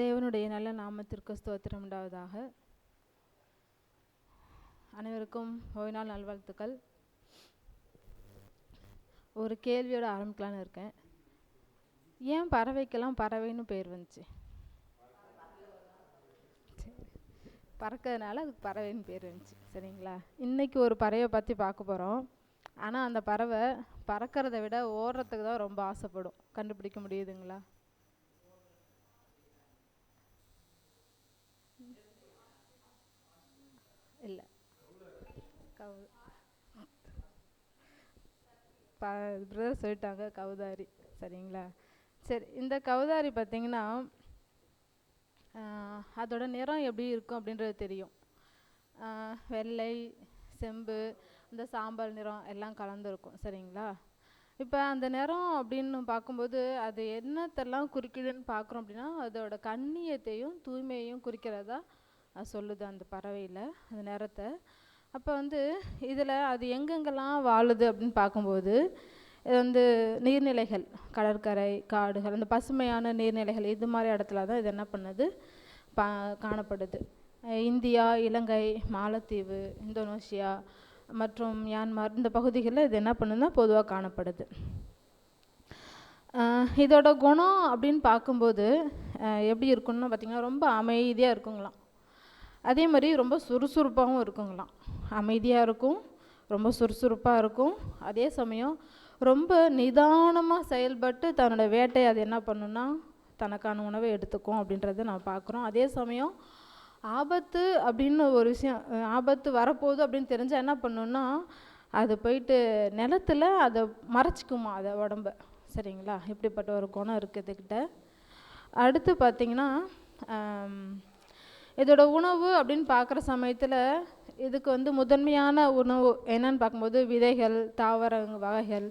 தேவனுடைய நல்ல நாமத்திற்கு ஸ்தோத்திரம் உண்டாவதாக. அனைவருக்கும் ஓய்வு நாள் நல்வாழ்த்துக்கள். ஒரு கேள்வியோட ஆரம்பிக்கலான்னு இருக்கேன். ஏன் பறவைக்கெல்லாம் பறவைன்னு பேர் வந்துச்சு? சரி. பறக்கிறதுனால அதுக்கு பறவைன்னு பேர் வந்துச்சு சரிங்களா? இன்னைக்கு ஒரு பறவையை பற்றி பார்க்க போகிறோம் ஆனால் அந்த பறவை பறக்கிறத விட ஓடுறதுக்கு தான் ரொம்ப ஆசைப்படும். கண்டுபிடிக்க முடியுதுங்களா இல்லை கவு ப பிரதர் சொல்லிட்டாங்க கவுதாரி. சரிங்களா? சரி இந்த கவுதாரி பார்த்தீங்கன்னா ஆஹ், அதோட நிறம் எப்படி இருக்கும் அப்படின்றது தெரியும். ஆஹ், வெள்ளை செம்பு இந்த சாம்பல் நிறம் எல்லாம் கலந்துருக்கும். சரிங்களா? இப்போ அந்த நிறம் அப்படின்னு பார்க்கும்போது அது என்னத்தெல்லாம் குறிக்குதுன்னு பார்க்குறோம் அப்படின்னா அதோட கண்ணியத்தையும் தூய்மையையும் குறிக்கிறதா சொல்லுது அந்த பறவையில் அந்த நிறத்தை. அப்போ வந்து இதில் அது எங்கெங்கெல்லாம் வாழுது அப்படின்னு பார்க்கும்போது இது வந்து நீர்நிலைகள் கடற்கரை காடுகள் அந்த பசுமையான நீர்நிலைகள் இது மாதிரி இடத்துல தான் இது என்ன பண்ணுது? பா காணப்படுது. இந்தியா இலங்கை மாலத்தீவு இந்தோனேஷியா மற்றும் மியான்மர் இந்த பகுதிகளில் இது என்ன பண்ணுதுன்னா பொதுவாக காணப்படுது. இதோட குணம் அப்படின்னு பார்க்கும்போது எப்படி இருக்கும்னு பார்த்திங்கன்னா ரொம்ப அமைதியாக இருக்குங்களாம். அதே மாதிரி ரொம்ப சுறுசுறுப்பாகவும் இருக்குங்களாம். அமைதியாக இருக்கும் ரொம்ப சுறுசுறுப்பாக இருக்கும். அதே சமயம் ரொம்ப நிதானமாக செயல்பட்டு தன்னோட வேட்டையை அது என்ன பண்ணுன்னா தனக்கான உணவை எடுத்துக்கும் அப்படின்றத நான் பார்க்குறோம். அதே சமயம் ஆபத்து அப்படின்னு ஒரு விஷயம் ஆபத்து வரப்போகுது அப்படின்னு தெரிஞ்சால் என்ன பண்ணுன்னா அது போயிட்டு நிலத்துல அதை மறைச்சிக்குமா அதை உடம்ப. சரிங்களா? இப்படிப்பட்ட ஒரு குணம் இருக்குது இதுக்கிட்ட. அடுத்து பார்த்தீங்கன்னா இதோட உணவு அப்படின்னு பார்க்குற சமயத்தில் இதுக்கு வந்து முதன்மையான உணவு என்னன்னு பார்க்கும்போது விதைகள் தாவர வகைகள்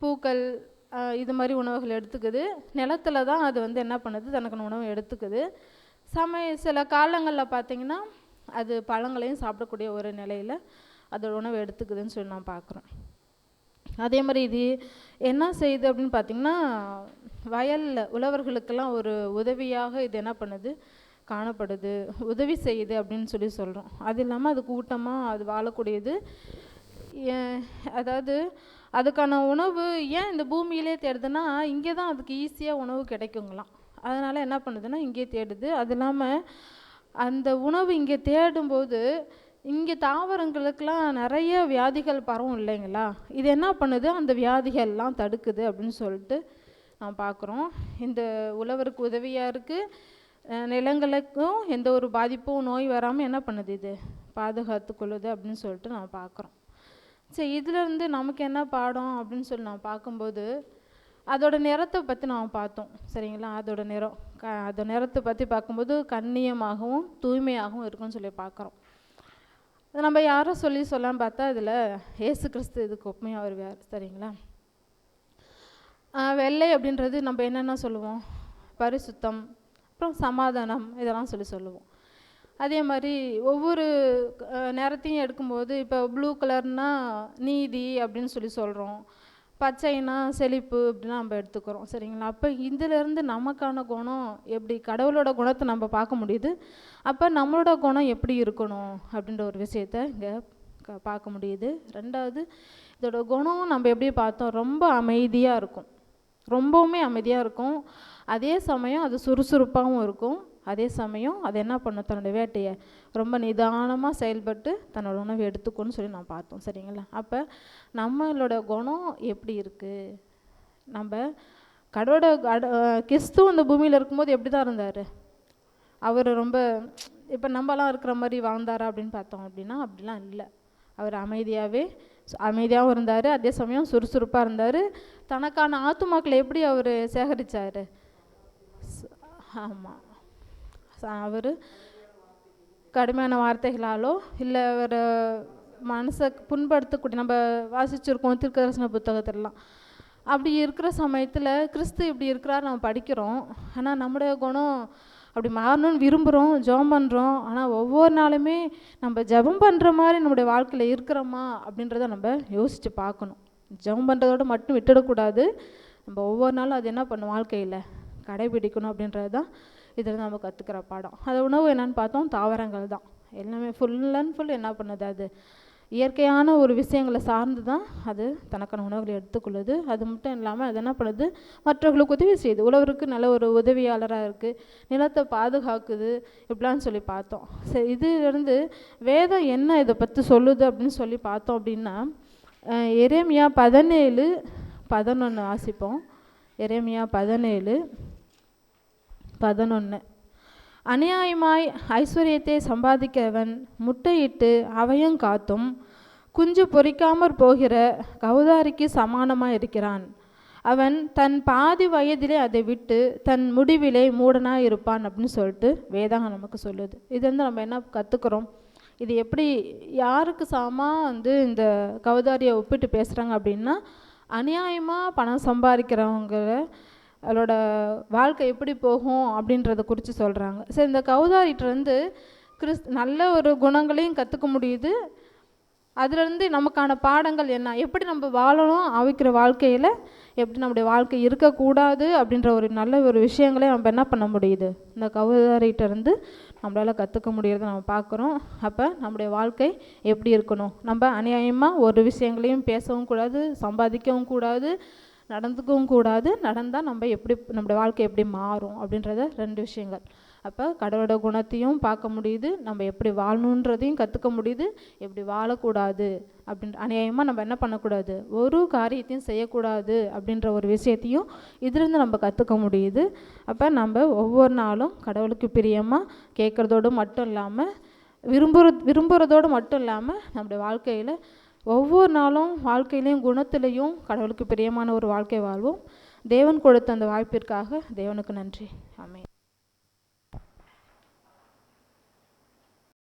பூக்கள் இது மாதிரி உணவுகள் எடுத்துக்குது. நிலத்துல தான் அது வந்து என்ன பண்ணுது? தனக்கான உணவு எடுத்துக்குது. சமய சில காலங்களில் பார்த்தீங்கன்னா அது பழங்களையும் சாப்பிடக்கூடிய ஒரு நிலையில் அதோட உணவு எடுத்துக்குதுன்னு சொல்லி நான் பார்க்குறோம். அதே மாதிரி இது என்ன செய்யுது அப்படின்னு பார்த்தீங்கன்னா வயலில் உழவர்களுக்கெல்லாம் ஒரு உதவியாக இது என்ன பண்ணுது? காணப்படுது உதவி செய்யுது அப்படின்னு சொல்லி சொல்கிறோம் அது இல்லாமல் அது கூட்டமாக அது வாழக்கூடியது. அதாவது அதுக்கான உணவு ஏன் இந்த பூமியிலே தேடுதுன்னா இங்கே தான் அதுக்கு ஈஸியாக உணவு கிடைக்குங்களாம். அதனால் என்ன பண்ணுதுன்னா இங்கே தேடுது. அது இல்லாமல் அந்த உணவு இங்கே தேடும்போது இங்கே தாவரங்களுக்கெல்லாம் நிறைய வியாதிகள் பரவும் இல்லைங்களா? இது என்ன பண்ணுது? அந்த வியாதிகள்லாம் தடுக்குது அப்படின்னு சொல்லிட்டு நான் பார்க்குறோம் இந்த உழவருக்கு உதவியாக இருக்குது நிலங்களுக்கும் எந்த ஒரு பாதிப்பும் நோய் வராமல் என்ன பண்ணுது இது? பாதுகாத்து கொள்ளுது அப்படின்னு சொல்லிட்டு நான் பார்க்குறோம். சரி இதுலேருந்து நமக்கு என்ன பாடம் அப்படின்னு சொல்லி நான் பார்க்கும்போது அதோட நிறத்தை பற்றி நாம் பார்த்தோம். சரிங்களா? அதோட நிறம் க அதோட நிறத்தை பற்றி பார்க்கும்போது கண்ணியமாகவும் தூய்மையாகவும் இருக்குன்னு சொல்லி பார்க்குறோம். நம்ம யாரோ சொல்லி சொல்லலாம்னு பார்த்தா இதில் ஏசு கிறிஸ்து இதுக்கு ஒப்புமையாக வருவார். சரிங்களா? வெள்ளை அப்படின்றது நம்ம என்னென்ன சொல்லுவோம்? பரிசுத்தம் அப்புறம் சமாதானம் இதெல்லாம் சொல்லி சொல்லுவோம். அதே மாதிரி ஒவ்வொரு நேரத்தையும் எடுக்கும்போது இப்போ ப்ளூ கலர்னா நீதி அப்படின்னு சொல்லி சொல்கிறோம் பச்சைனா செழிப்பு அப்படின்னு நம்ம எடுத்துக்கிறோம். சரிங்களா? அப்போ இதிலேருந்து நமக்கான குணம் எப்படி கடவுளோட குணத்தை நம்ம பார்க்க முடியுது. அப்போ நம்மளோட குணம் எப்படி இருக்கணும் அப்படின்ற ஒரு விஷயத்த இங்கே பார்க்க முடியுது. ரெண்டாவது இதோட குணம் நம்ம எப்படி பார்த்தோம் ரொம்ப அமைதியாக இருக்கும். ரொம்பவுமே அமைதியாக இருக்கும். அதே சமயம் அது சுறுசுறுப்பாகவும் இருக்கும். அதே சமயம் அது என்ன பண்ணும்? தன்னோட வேட்டையை ரொம்ப நிதானமாக செயல்பட்டு தன்னோட உணவை எடுத்துக்கணும்னு சொல்லி நான் பார்த்தோம். சரிங்களா? அப்போ நம்மளோட குணம் எப்படி இருக்குது நம்ம கடவுளோட கட அந்த கிறிஸ்துவ பூமியில் இருக்கும்போது எப்படி தான் இருந்தார்? அவர் ரொம்ப இப்போ நம்மலாம் இருக்கிற மாதிரி வாழ்ந்தாரா அப்படின்னு பார்த்தோம் அப்படின்னா அப்படிலாம் இல்லை. அவர் அமைதியாகவே அமைதியாகவும் இருந்தார். அதே சமயம் சுறுசுறுப்பாக இருந்தார். தனக்கான ஆத்துமாக்களை எப்படி அவர் சேகரித்தார் ஆமாம் அவர் கடுமையான வார்த்தைகளாலோ இல்லை ஒரு மனசை புண்படுத்தக்கூடிய நம்ம வாசிச்சிருக்கோம் திருக்கதர்சன புத்தகத்திலலாம். அப்படி இருக்கிற சமயத்தில் கிறிஸ்து இப்படி இருக்கிறார் நம்ம படிக்கிறோம். ஆனால் நம்முடைய குணம் அப்படி மாறணும்னு விரும்புகிறோம் ஜெபம் பண்ணுறோம் ஆனால் ஒவ்வொரு நாளுமே நம்ம ஜெபம் பண்ணுற மாதிரி நம்முடைய வாழ்க்கையில் இருக்கிறோமா அப்படின்றத நம்ம யோசித்து பார்க்கணும். ஜெபம் பண்ணுறதோட மட்டும் விட்டுடக்கூடாது. நம்ம ஒவ்வொரு நாளும் அது என்ன பண்ணும் வாழ்க்கையில்? கடைபிடிக்கணும் அப்படின்றது தான் இதில் நம்ம கற்றுக்கிற பாடம். அது உணவு என்னென்னு பார்த்தோம் தாவரங்கள் தான். எல்லாமே ஃபுல் அண்ட் ஃபுல் என்ன பண்ணுது? அது இயற்கையான ஒரு விஷயங்களை சார்ந்து தான் அது தனக்கான உணவுகளை எடுத்துக்கொள்ளுது. அது மட்டும் இல்லாமல் அது என்ன பண்ணுது? மற்றவர்களுக்கு உதவி செய்யுது. உழவருக்கு நல்ல ஒரு உதவியாளராக இருக்குது நிலத்தை பாதுகாக்குது. இப்படிலாம் சொல்லி பார்த்தோம். சரி இதுலேருந்து வேதம் என்ன இதை பற்றி சொல்லுது அப்படின்னு சொல்லி பார்த்தோம் அப்படின்னா எரேமியா பதினேழு பதினொன்று வாசிப்போம். எரேமியா பதினேழு பதினொன்று அநியாயமாய் ஐஸ்வர்யத்தை சம்பாதிக்கிறவன் முட்டையிட்டு அவையும் காத்தும் குஞ்சு பொறிக்காமற் போகிற கௌதாரிக்கு சமானமாக இருக்கிறான். அவன் தன் பாதி வயதிலே அதை விட்டு தன் முடிவிலே மூடனாக இருப்பான் அப்படின்னு சொல்லிட்டு வேதாகம் நமக்கு சொல்லுது. இது வந்து நம்ம என்ன கற்றுக்குறோம் இது எப்படி யாருக்கு சமமாக வந்து இந்த கௌதாரியை ஒப்பிட்டு பேசுகிறாங்க அப்படின்னா அநியாயமாக பணம் சம்பாதிக்கிறவங்க அவளோட வாழ்க்கை எப்படி போகும் அப்படின்றத குறித்து சொல்கிறாங்க சரி இந்த கௌதாரிட்டருந்து கிறிஸ் நல்ல ஒரு குணங்களையும் கற்றுக்க முடியுது. அதுலேருந்து நமக்கான பாடங்கள் என்ன? எப்படி நம்ம வாழணும் ஆவிக்கிற வாழ்க்கையில்? எப்படி நம்முடைய வாழ்க்கை இருக்கக்கூடாது அப்படின்ற ஒரு நல்ல ஒரு விஷயங்களே நம்ம என்ன பண்ண முடியுது? இந்த கௌதாரிட்டருந்து நம்மளால் கற்றுக்க முடியறத நம்ம பார்க்குறோம் அப்போ நம்முடைய வாழ்க்கை எப்படி இருக்கணும்? நம்ம அநியாயமாக ஒரு விஷயங்களையும் பேசவும் கூடாது சம்பாதிக்கவும் கூடாது நடந்துக்கவும் கூடாது. நடந்தால் நம்ம எப்படி நம்முடைய வாழ்க்கை எப்படி மாறும் அப்படின்றத ரெண்டு விஷயங்கள். அப்போ கடவுளோட குணத்தையும் பார்க்க முடியுது. நம்ம எப்படி வாழணுன்றதையும் கற்றுக்க முடியுது. எப்படி வாழக்கூடாது அப்படின்ற அநியாயமாக நம்ம என்ன பண்ணக்கூடாது? ஒரு காரியத்தையும் செய்யக்கூடாது அப்படின்ற ஒரு விஷயத்தையும் இதிலிருந்து நம்ம கற்றுக்க முடியுது. அப்போ நம்ம ஒவ்வொரு நாளும் கடவுளுக்கு பிரியமாக கேட்குறதோடு மட்டும் இல்லாமல் விரும்புற விரும்புகிறதோடு மட்டும் இல்லாமல் நம்முடைய வாழ்க்கையில் ஒவ்வொரு நாளும் வாழ்க்கையிலையும் குணத்திலையும் கடவுளுக்கு பிரியமான ஒரு வாழ்க்கை வாழ்வோம். தேவன் கொடுத்த அந்த வாய்ப்பிற்காக தேவனுக்கு நன்றி. ஆமென்.